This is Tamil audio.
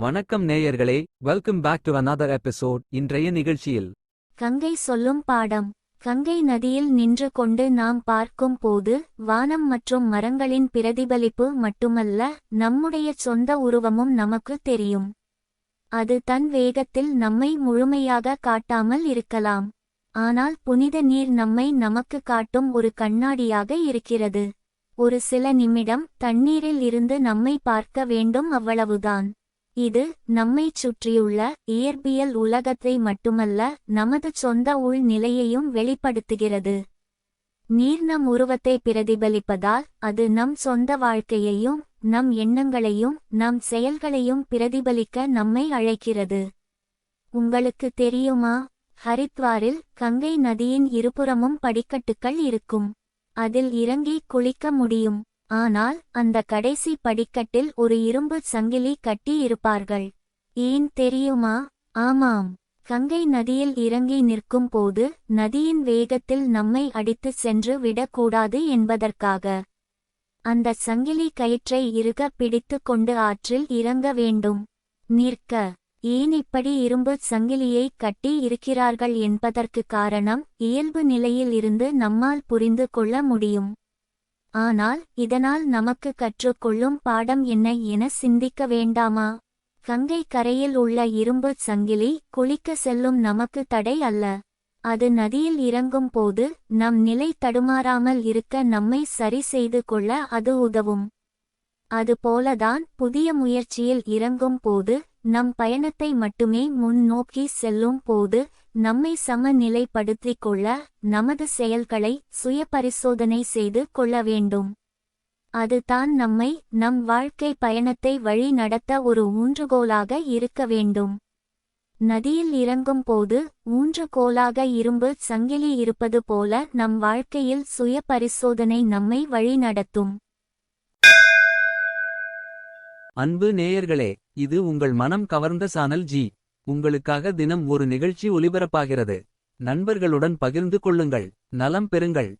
வணக்கம் நேயர்களே welcome back to another episode இன்றைய நிகழ்ச்சியில். கங்கை சொல்லும் பாடம். கங்கை நதியில் நின்று கொண்டு நாம் பார்க்கும் போது வானம் மற்றும் மரங்களின் பிரதிபலிப்பு மட்டுமல்ல நம்முடைய சொந்த உருவமும் நமக்கு தெரியும். அது தன் வேகத்தில் நம்மை முழுமையாக காட்டாமல் இருக்கலாம். ஆனால் புனித நீர் நம்மை நமக்கு காட்டும் ஒரு கண்ணாடியாக இருக்கிறது. ஒரு சில நிமிடம் தண்ணீரில் இருந்து நம்மை பார்க்க வேண்டும் அவ்வளவுதான். இது நம்மைச் சுற்றியுள்ள இயற்பியல் உலகத்தை மட்டுமல்ல நமது சொந்த உள் நிலையையும் வெளிப்படுத்துகிறது. நீர் நம் உருவத்தை பிரதிபலிப்பதால் அது நம் சொந்த வாழ்க்கையையும் நம் எண்ணங்களையும் நம் செயல்களையும் பிரதிபலிக்க நம்மை அழைக்கிறது. உங்களுக்கு தெரியுமா? ஹரித்வாரில் கங்கை நதியின் இருபுறமும் படிக்கட்டுகள் இருக்கும். அதில் இறங்கி குளிக்க முடியும். ஆனால் அந்த கடைசி படிக்கட்டில் ஒரு இரும்பு சங்கிலி கட்டி இருப்பார்கள். ஏன் தெரியுமா? ஆமாம். கங்கை நதியில் இறங்கி நிற்கும் போது நதியின் வேகத்தில் நம்மை அடித்துச் சென்று விடக்கூடாது என்பதற்காக. அந்த சங்கிலி கயிற்றை இறுக பிடித்துக் கொண்டு ஆற்றில் இறங்க வேண்டும். நிற்க. ஏன் இப்படி இரும்பு சங்கிலியை கட்டி இருக்கிறார்கள் என்பதற்கு காரணம் இயல்பு நிலையில் இருந்து நம்மால் புரிந்து கொள்ள முடியும். ஆனால் இதனால் நமக்கு கற்றுக்கொள்ளும் பாடம் என்ன என சிந்திக்க வேண்டாமா? கங்கை கரையில் உள்ள இரும்பு சங்கிலி குளிக்க செல்லும் நமக்கு தடை அல்ல. அது நதியில் இறங்கும் போது நம் நிலை தடுமாறாமல் இருக்க நம்மை சரி செய்து கொள்ள அது உதவும். அதுபோலதான் புதிய முயற்சியில் இறங்கும் போது நம் பயணத்தை மட்டுமே முன்னோக்கி செல்லும் போது நம்மை சமநிலைப்படுத்திக் கொள்ள நமது செயல்களை சுய பரிசோதனை செய்து கொள்ள வேண்டும். அதுதான் நம்மை நம் வாழ்க்கை பயணத்தை வழி நடத்த ஒரு ஊன்றுகோலாக இருக்க வேண்டும். நதியில் இறங்கும் போது ஊன்றுகோலாக இரும்பு சங்கிலி இருப்பது போல நம் வாழ்க்கையில் சுய பரிசோதனை நம்மை வழிநடத்தும் அன்பு நேயர்களே இது உங்கள் மனம் கவர்ந்த சானல் ஜி. உங்களுக்காக தினம் ஒரு நிகழ்ச்சி ஒலிபரப்பாகிறது. நண்பர்களுடன் பகிர்ந்து கொள்ளுங்கள். நலம் பெறுங்கள்.